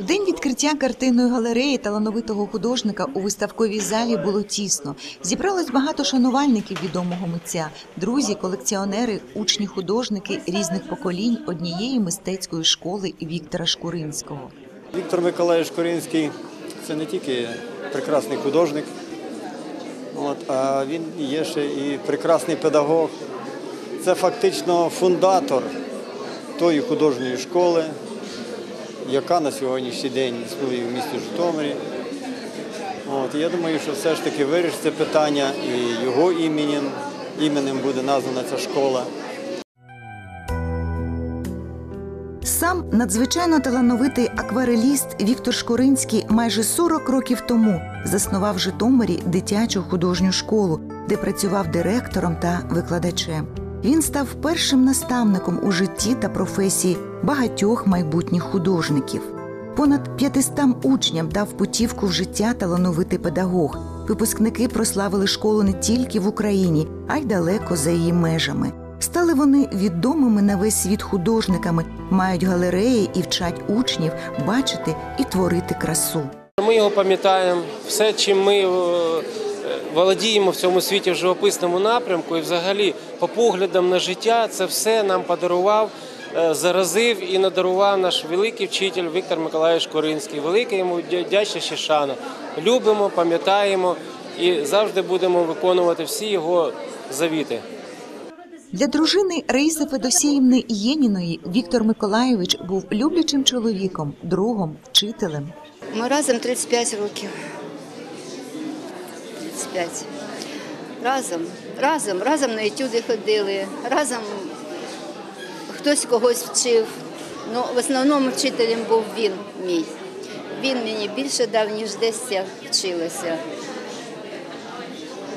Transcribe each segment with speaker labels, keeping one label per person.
Speaker 1: В день відкриття картинної галереї талановитого художника у виставковій залі було тісно. Зібралось багато шанувальників відомого митця, друзі, колекціонери, учні, художники різних поколінь однієї мистецької школи Віктора Шкуринського.
Speaker 2: Віктор Миколаївич Коринський це не тільки прекрасний художник, а він є ще і прекрасний педагог. Це фактично фундатор тої художньої школи, яка на сьогоднішній день існує в місті Житомирі. От, я думаю, що все ж таки вирішиться питання і його іменем, іменем буде названа ця школа.
Speaker 1: Сам надзвичайно талановитий аквареліст Віктор Шкуринський майже 40 років тому заснував в Житомирі дитячу художню школу, де працював директором та викладачем. Він став першим наставником у житті та професії багатьох майбутніх художників. Понад 500 учням дав путівку в життя талановитий педагог. Випускники прославили школу не тільки в Україні, а й далеко за її межами. Стали вони відомими на весь світ художниками, мають галереї і вчать учнів бачити і творити красу.
Speaker 3: Ми його пам'ятаємо, все, чим ми е, володіємо в цьому світі в живописному напрямку, і взагалі по поглядам на життя, це все нам подарував, е, заразив і надарував наш великий вчитель Віктор Миколаївич Коринський. Велика йому і шана. Любимо, пам'ятаємо і завжди будемо виконувати всі його завіти.
Speaker 1: Для дружини Раїси Федосіївни Єніної Віктор Миколайович був люблячим чоловіком, другом, вчителем.
Speaker 4: Ми разом 35 років. 35. Разом, разом, разом на етюди ходили, разом хтось когось вчив. Ну, в основному вчителем був він мій. Він мені більше дав, ніж десь я вчилася.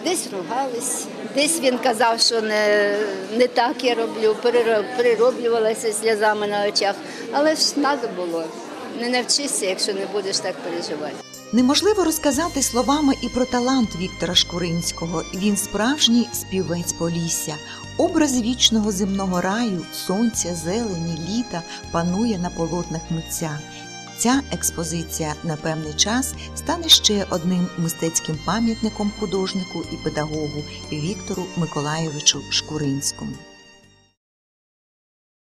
Speaker 4: Десь ругались, десь він казав, що не, не так я роблю, перероб- перероблювалася сльозами на очах. Але ж треба було. Не навчишся, якщо не будеш так переживати.
Speaker 1: Неможливо розказати словами і про талант Віктора Шкуринського. Він справжній співець Полісся. Образ вічного земного раю, сонця, зелені, літа панує на полотнах митця. Ця експозиція на певний час стане ще одним мистецьким пам'ятником художнику і педагогу Віктору Миколайовичу Шкуринському.